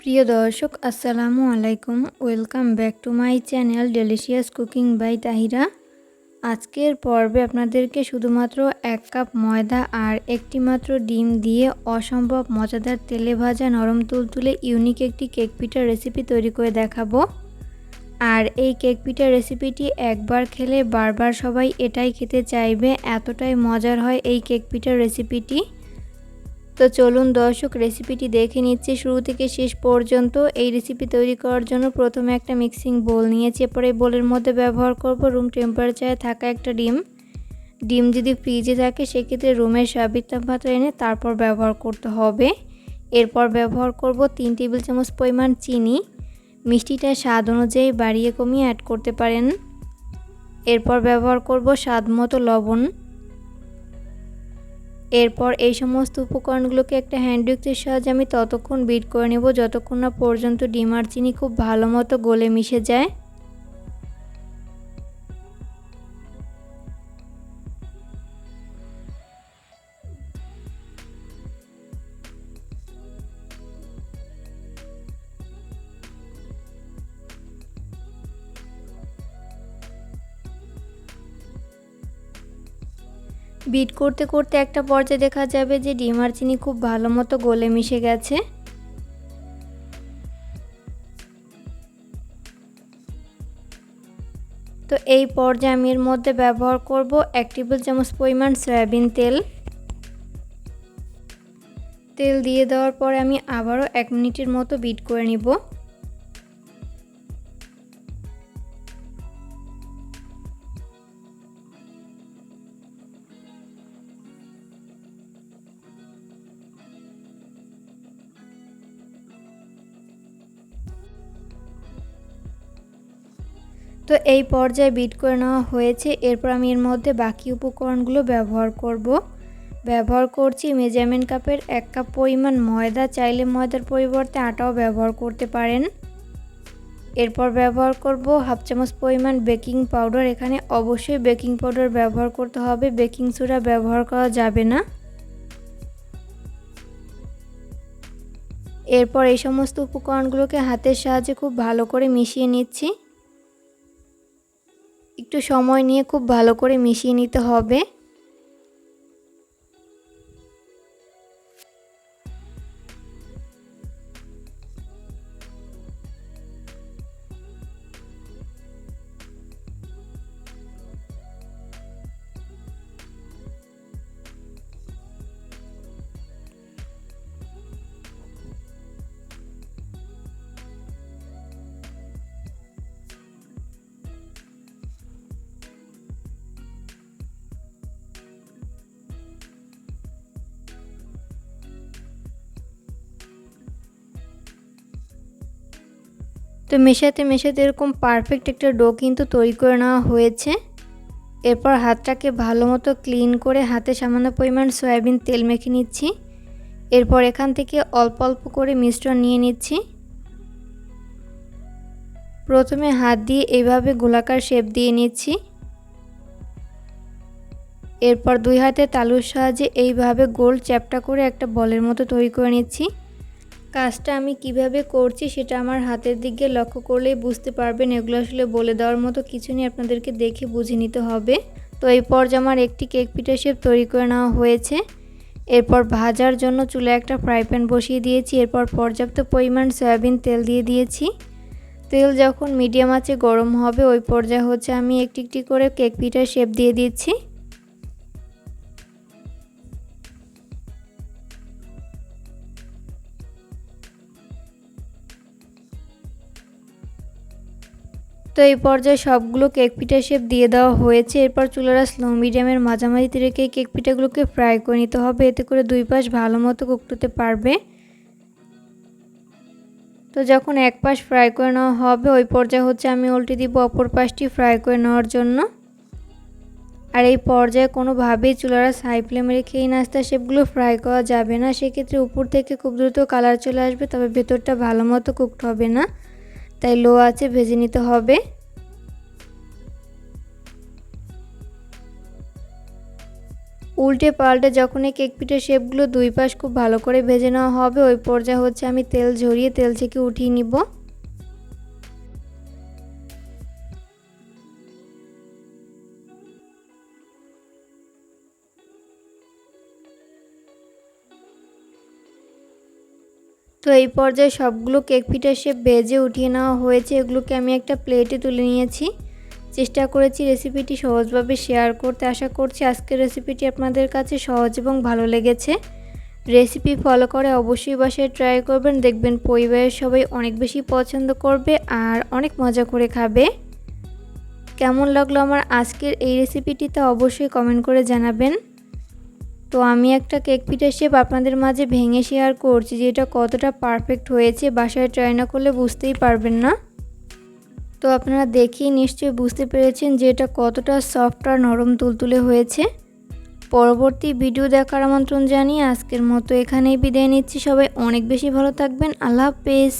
প্রিয় দর্শক, আসসালামু আলাইকুম। Welcome back to my channel delicious cooking by Tahira আজকের পর্বে আপনাদেরকে শুধুমাত্র এক কাপ ময়দা আর একটি মাত্র ডিম দিয়ে অসম্ভব মজাদার তেলে ভাজা নরম তুলতুলে ইউনিক একটি কেক পিঠার রেসিপি তৈরি করে দেখাবো। আর এই কেক পিঠার রেসিপিটি একবার খেলে বারবার সবাই এটাই খেতে চাইবে, এতটাই মজার হয় এই কেক পিঠার রেসিপিটি তো চলুন দর্শক রেসিপিটি দেখে নিচ্ছি। শুরু থেকে শেষ পর্যন্ত এই রেসিপি তৈরি করার জন্য প্রথমে একটা মিক্সিং বোল নিয়েছি। এরপর বোলের মধ্যে ব্যবহার করব রুম টেম্পারেচারে থাকা একটা ডিম। ডিম যদি ফ্রিজে থাকে, সেক্ষেত্রে রুমের স্বাভাবিক তাপমাত্রা এনে তারপর ব্যবহার করতে হবে। এরপর ব্যবহার করব তিন টেবিল চামচ পরিমাণ চিনি। মিষ্টিটা স্বাদ অনুযায়ী বাড়িয়ে কমিয়ে অ্যাড করতে পারেন। এরপর ব্যবহার করব স্বাদ মতো লবণ। এরপর এই সমস্ত উপকরণগুলোকে একটা হ্যান্ড উইক্সের সাহায্যে আমি ততক্ষণ বিট করে নেব, যতক্ষণ না পর্যন্ত ডিম আর চিনি খুব ভালো মতো গলে মিশে যায়। বিট করতে করতে একটা পর্যায়ে দেখা যাবে যে ডিম আর চিনি খুব ভালো মতো গলে মিশে গেছে। তো এই পর্যায়ে আমি এর মধ্যে ব্যবহার করব এক টেবিল চামচ পরিমাণ সয়াবিন তেল। তেল দিয়ে দেওয়ার পরে আমি আবারও এক মিনিটের মতো বিট করে নিব। তো এই পর্যায়ে বিট করে নেওয়া হয়েছে। এরপর আমি এর মধ্যে বাকি উপকরণগুলো ব্যবহার করব। ব্যবহার করছি মেজারমেন্ট কাপের এক কাপ পরিমাণ ময়দা। চাইলে ময়দার পরিবর্তে আটাও ব্যবহার করতে পারেন। এরপর ব্যবহার করব হাফ চামচ পরিমাণ বেকিং পাউডার। এখানে অবশ্যই বেকিং পাউডার ব্যবহার করতে হবে। বেকিং সোডা ব্যবহার করা যাবে না। এরপর এই সমস্ত উপকরণগুলোকে হাতের সাহায্যে খুব ভালো করে মিশিয়ে নিচ্ছি। একটু সময় নিয়ে খুব ভালো করে মিশিয়ে নিতে হবে। তো মেশাতে মেশাতে এরকম পারফেক্ট একটা ডো কিন্তু তৈরি করে নেওয়া হয়েছে। এরপর হাতটাকে ভালো মতো ক্লিন করে হাতে সামান্য পরিমাণ সয়াবিন তেল মেখে নিচ্ছি। এরপর এখান থেকে অল্প অল্প করে মিশ্রণ নিয়ে নিচ্ছি। প্রথমে হাত দিয়ে এইভাবে গোলাকার শেপ দিয়ে নিচ্ছি। এরপর দুই হাতে তালুর সাহায্যে এইভাবে গোল চ্যাপটা করে একটা বলের মতো তৈরি করে নিচ্ছি। কাজটা আমি কীভাবে করছি সেটা আমার হাতের দিকে লক্ষ্য করলেই বুঝতে পারবেন। এগুলো আসলে বলে দেওয়ার মতো কিছু নেই, আপনাদেরকে দেখে বুঝে নিতে হবে। তো এই পর্যায়ে আমার একটি কেক পিঠা শেপ তৈরি করে নেওয়া হয়েছে। এরপর ভাজার জন্য চুলে একটা ফ্রাই প্যান বসিয়ে দিয়েছি। এরপর পর্যাপ্ত পরিমাণ সয়াবিন তেল দিয়ে দিয়েছি। তেল যখন মিডিয়াম আছে গরম হবে, ওই পর্যায়ে হচ্ছে আমি একটি একটি করে কেক পিঠার শেপ দিয়ে দিচ্ছি। তো এই পর্যায়ে সবগুলো কেক পিঠা শেপ দিয়ে দেওয়া হয়েছে। এরপর চুলারা স্লো মিডিয়ামের মাঝামাঝিতে রেখে কেক পিঠাগুলোকে ফ্রাই করে নিতে হবে। এতে করে দুই পাশ ভালো মতো কুকটুতে পারবে। তো যখন এক পাশ ফ্রাই করে নেওয়া হবে, ওই পর্যায়ে হচ্ছে আমি উল্টে দিব অপর পাশটি ফ্রাই করে নেওয়ার জন্য। আর এই পর্যায়ে কোনোভাবেই চুলারা হাই ফ্লেমে রেখে এই নাস্তা শেপগুলো ফ্রাই করা যাবে না। সেক্ষেত্রে উপর থেকে খুব দ্রুত কালার চলে আসবে, তবে ভেতরটা ভালো মতো কুকড হবে না। তাই লো আছে, ভেজে নিতে হবে। উল্টে পাল্টে যখন এই কেক পিঠের শেপগুলো দুই পাশ খুব ভালো করে ভেজে নেওয়া হবে, ওই পর্যায়ে হচ্ছে আমি তেল ঝরিয়ে তেল থেকে উঠিয়ে নিব। তো এই পর্যায়ে সবগুলো কেক পিঠার শেপ ভেজে উঠিয়ে নেওয়া হয়েছে। এগুলোকে আমি একটা প্লেটে তুলে নিয়েছি। চেষ্টা করেছি রেসিপিটি সহজভাবে শেয়ার করতে। আশা করছি আজকের রেসিপিটি আপনাদের কাছে সহজ এবং ভালো লেগেছে। রেসিপি ফলো করে অবশ্যই বাসায় ট্রাই করবেন। দেখবেন পরিবারের সবাই অনেক বেশি পছন্দ করবে আর অনেক মজা করে খাবে। কেমন লাগল আমার আজকের এই রেসিপিটি তা অবশ্যই কমেন্ট করে জানাবেন। তো আমি একটা কেক পিঠার শেপ আপনাদের মাঝে ভেঙে শেয়ার করছি যে এটা কতটা পারফেক্ট হয়েছে, বাসায় ট্রাই না করলে বুঝতেই পারবেন না। তো আপনারা দেখেই নিশ্চয়ই বুঝতে পেরেছেন যে এটা কতটা সফট আর নরম তুলতুলে হয়েছে। পরবর্তী ভিডিও দেখার আমন্ত্রণ জানিয়ে আজকের মতো এখানেই বিদায় নিচ্ছি। সবাই অনেক বেশি ভালো থাকবেন। আল্লাহ হাফেজ।